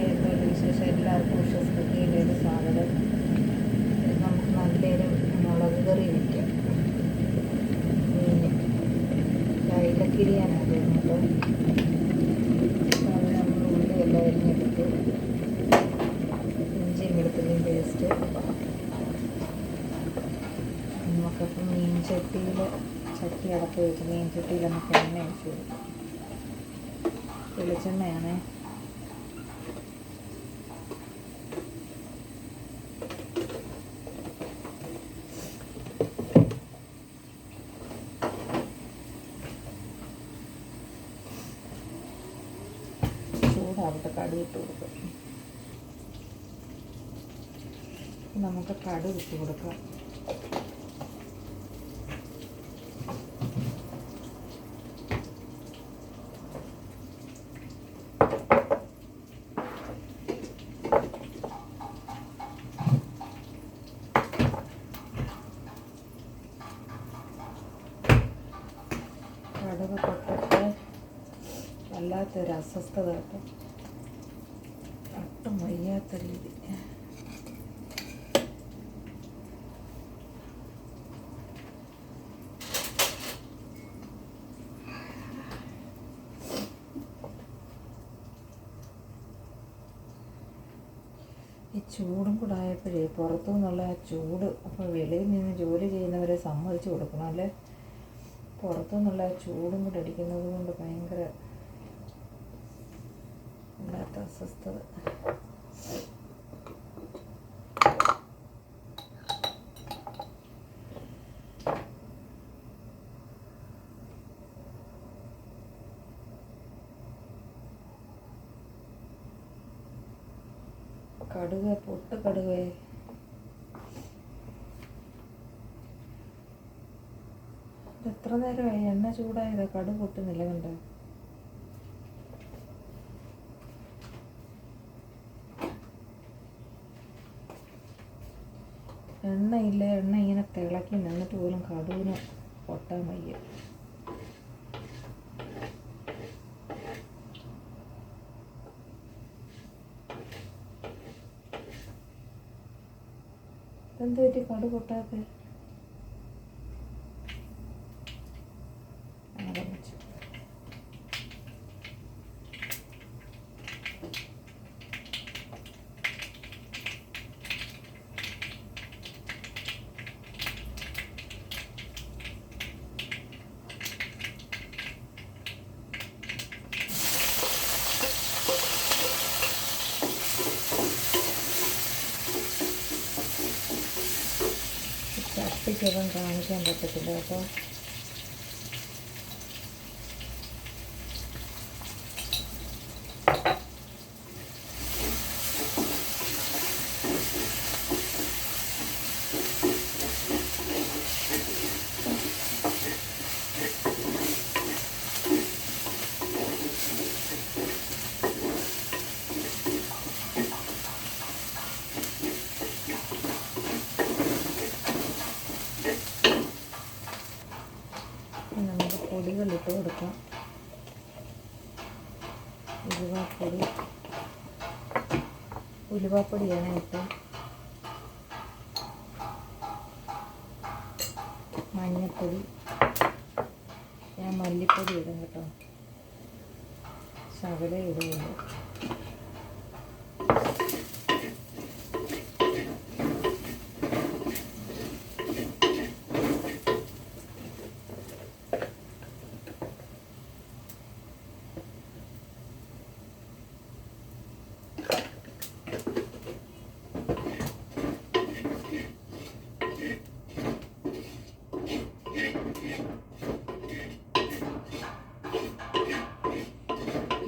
എന്തൊരു വിശേഷം എല്ലാവർക്കും വിശ്വസിക്കുകയിലേക്ക് സ്വാഗതം നമുക്ക് നല്ലൊരു മുളക് കറി വയ്ക്കാം. കൈലക്കിരിയാനാണ് തോന്നുന്നത് അപ്പോൾ അത് നമ്മൾ ഉള്ളി എല്ലാം അരിഞ്ഞെടുത്ത് ഇഞ്ചിയും വെളുത്തുള്ളിയും പേസ്റ്റ് നമുക്കപ്പം മീൻ ചട്ടിയിൽ ചട്ടി അടപ്പ് വെച്ച് മീൻ ചട്ടിയിൽ നമുക്ക് എണ്ണ ഒഴിച്ച് കൊടുക്കാം ചൂടാവട്ടെ കടുക് ഇട്ട് കൊടുക്കാം. നമുക്ക് കടുക് ഇട്ട് കൊടുക്കാം. കടുക് പൊട്ടിട്ട് വല്ലാത്തൊരു അസ്വസ്ഥത കേട്ടോ ഒട്ടും വയ്യാത്ത രീതി. ഈ ചൂടും കൂടെ ആയപ്പോഴേ പുറത്തു നിന്നുള്ള ആ ചൂട് അപ്പോൾ വെളിയിൽ നിന്ന് ജോലി ചെയ്യുന്നവരെ സമ്മതിച്ചു കൊടുക്കണം അല്ലേ? പുറത്തു നിന്നുള്ള ആ ചൂടും കൂടെ അടിക്കുന്നത് കൊണ്ട് ഭയങ്കര അസ്വസ്ഥത. കടുക് പൊട്ട് കടുകേ എത്ര നേരമായി എണ്ണ ചൂടായതാ? കടു പൊട്ടുന്നില്ല കണ്ടോ? എണ്ണയില്ല? എണ്ണ ഇങ്ങനെ തിളക്കി നിന്നിട്ട് പോലും കടുവിന് പൊട്ടാൻ വയ്യ. എന്ത് പറ്റി? കടു പൊട്ടാത്ത ചട്ടിക്കൊന്നും കാണിക്കാൻ പറ്റത്തില്ല കേട്ടോ കൊടുക്കാം ഉലുവാപ്പൊടി. ഉലുവാപ്പൊടിയാണ് ഇട്ട് മഞ്ഞൾപ്പൊടി ഞാൻ മല്ലിപ്പൊടി ഇടും കേട്ടോ. ശകല ഇടുകയുള്ളൂ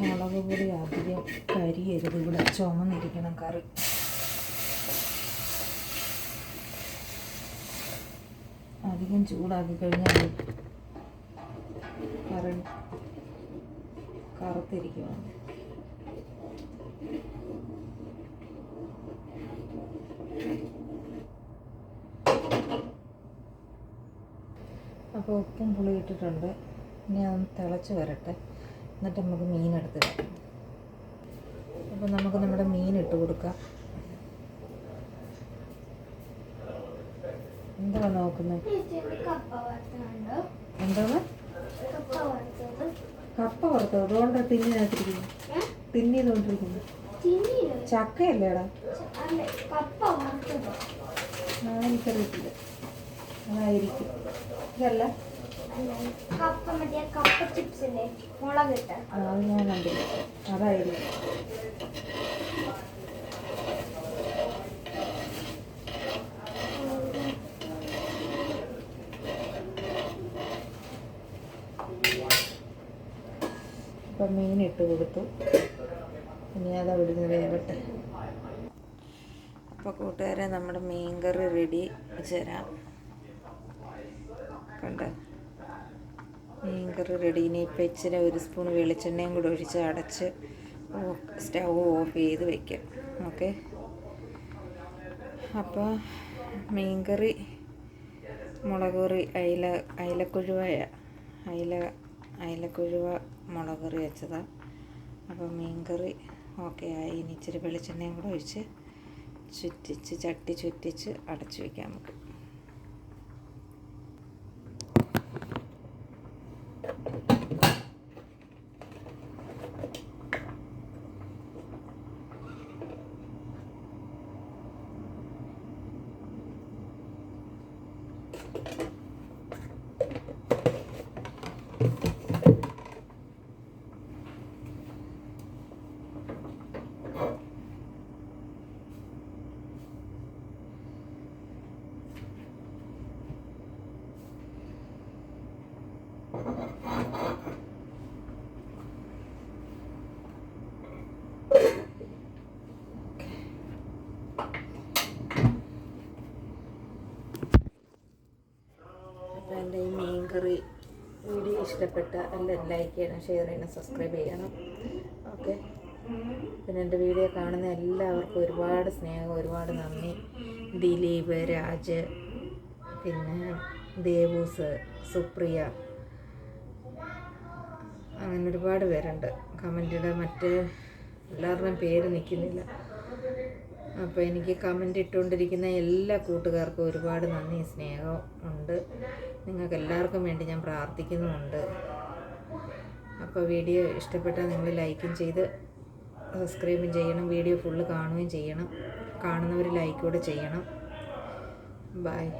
മുളക് പൊടി അധികം കരിയരുത്. ഇവിടെ ചുമന്നിരിക്കണം കറി. അധികം ചൂടാക്കി കഴിഞ്ഞാൽ കറി കറുത്തിരിക്കുകയാണ് അപ്പോൾ ഉപ്പും പുളി ഇട്ടിട്ടുണ്ട്. ഇനി അതൊന്ന് തിളച്ച് വരട്ടെ. എന്നിട്ട് നമുക്ക് മീൻ വെക്കാം. അപ്പോൾ അപ്പം നമുക്ക് നമ്മുടെ മീൻ ഇട്ട് കൊടുക്കാം. എന്താ നോക്കുന്നത് എന്താണ്? കപ്പ വറുത്തത്. അതുകൊണ്ട് തിന്നിനകത്തിരിക്കുന്നു? തിന്നിയില്ല ചക്കയല്ലേടാ? അല്ല കപ്പ വറുത്തത്. ആ, എനിക്കറിയത്തില്ല. അതായിരിക്കും. ഇതല്ല? കപ്പ മറ്റേ കപ്പ ചിപ്സില്ലേ മുളകിട്ട്. ആ, അത് ഞാൻ കണ്ടില്ല അതായിരിക്കും ഇപ്പം മീൻ ഇട്ട് കൊടുത്തു. ഇനി അത് അവിടുന്ന് വേവട്ടെ. അപ്പോൾ കൂട്ടുകാരെ നമ്മുടെ മീൻ കറി റെഡി തരാം. കണ്ട? മീൻ കറി റെഡി ഇനിയിപ്പോൾ ഇച്ചിരി ഒരു സ്പൂൺ വെളിച്ചെണ്ണയും കൂടെ ഒഴിച്ച് അടച്ച് സ്റ്റവ് ഓഫ് ചെയ്ത് വയ്ക്കാം ഓക്കെ? അപ്പോൾ മീൻകറി മുളക് കറി അയില അയിലക്കുഴുവയ അയില അയിലക്കുഴുവ മുളക് കറി വെച്ചതാണ് അപ്പോൾ മീൻകറി ഓക്കെ ആയി. ഇനി ഇച്ചിരി വെളിച്ചെണ്ണയും കൂടെ ഒഴിച്ച് ചുറ്റിച്ച് ചട്ടി ചുറ്റിച്ച് അടച്ചു വയ്ക്കാം നമുക്ക് അപ്പോൾ എന്റെ ഈ വീഡിയോ ഇഷ്ടപ്പെട്ട എല്ലാവരും ലൈക്ക് ചെയ്യണം ഷെയർ ചെയ്യണം സബ്സ്ക്രൈബ് ചെയ്യണം. ഓക്കെ പിന്നെ എന്റെ വീഡിയോ കാണുന്ന എല്ലാവർക്കും ഒരുപാട് സ്നേഹം ഒരുപാട് നന്ദി. ദിലീപ് രാജ് പിന്നെ ദേവൂസ് സുപ്രിയ. അങ്ങനെ ഒരുപാട് പേരുണ്ട്. കമന്റിടെ മറ്റ് എല്ലാവരുടെയും പേര് നിൽക്കുന്നില്ല. അപ്പോൾ എനിക്ക് കമന്റ് ഇട്ടുകൊണ്ടിരിക്കുന്ന എല്ലാ കൂട്ടുകാർക്കും ഒരുപാട് നന്ദി സ്നേഹം ഉണ്ട്. നിങ്ങൾക്ക് എല്ലാവർക്കും വേണ്ടി ഞാൻ പ്രാർത്ഥിക്കുന്നുമുണ്ട്. അപ്പോൾ വീഡിയോ ഇഷ്ടപ്പെട്ടാൽ നിങ്ങൾ ലൈക്കും ചെയ്ത് സബ്സ്ക്രൈബും ചെയ്യണം. വീഡിയോ ഫുള്ള് കാണുകയും ചെയ്യണം. കാണുന്നവർ ലൈക്കൂടെ ചെയ്യണം. ബായ്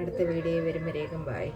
അടുത്ത വീഡിയോ വരുമ്പോഴേക്കും ബായ്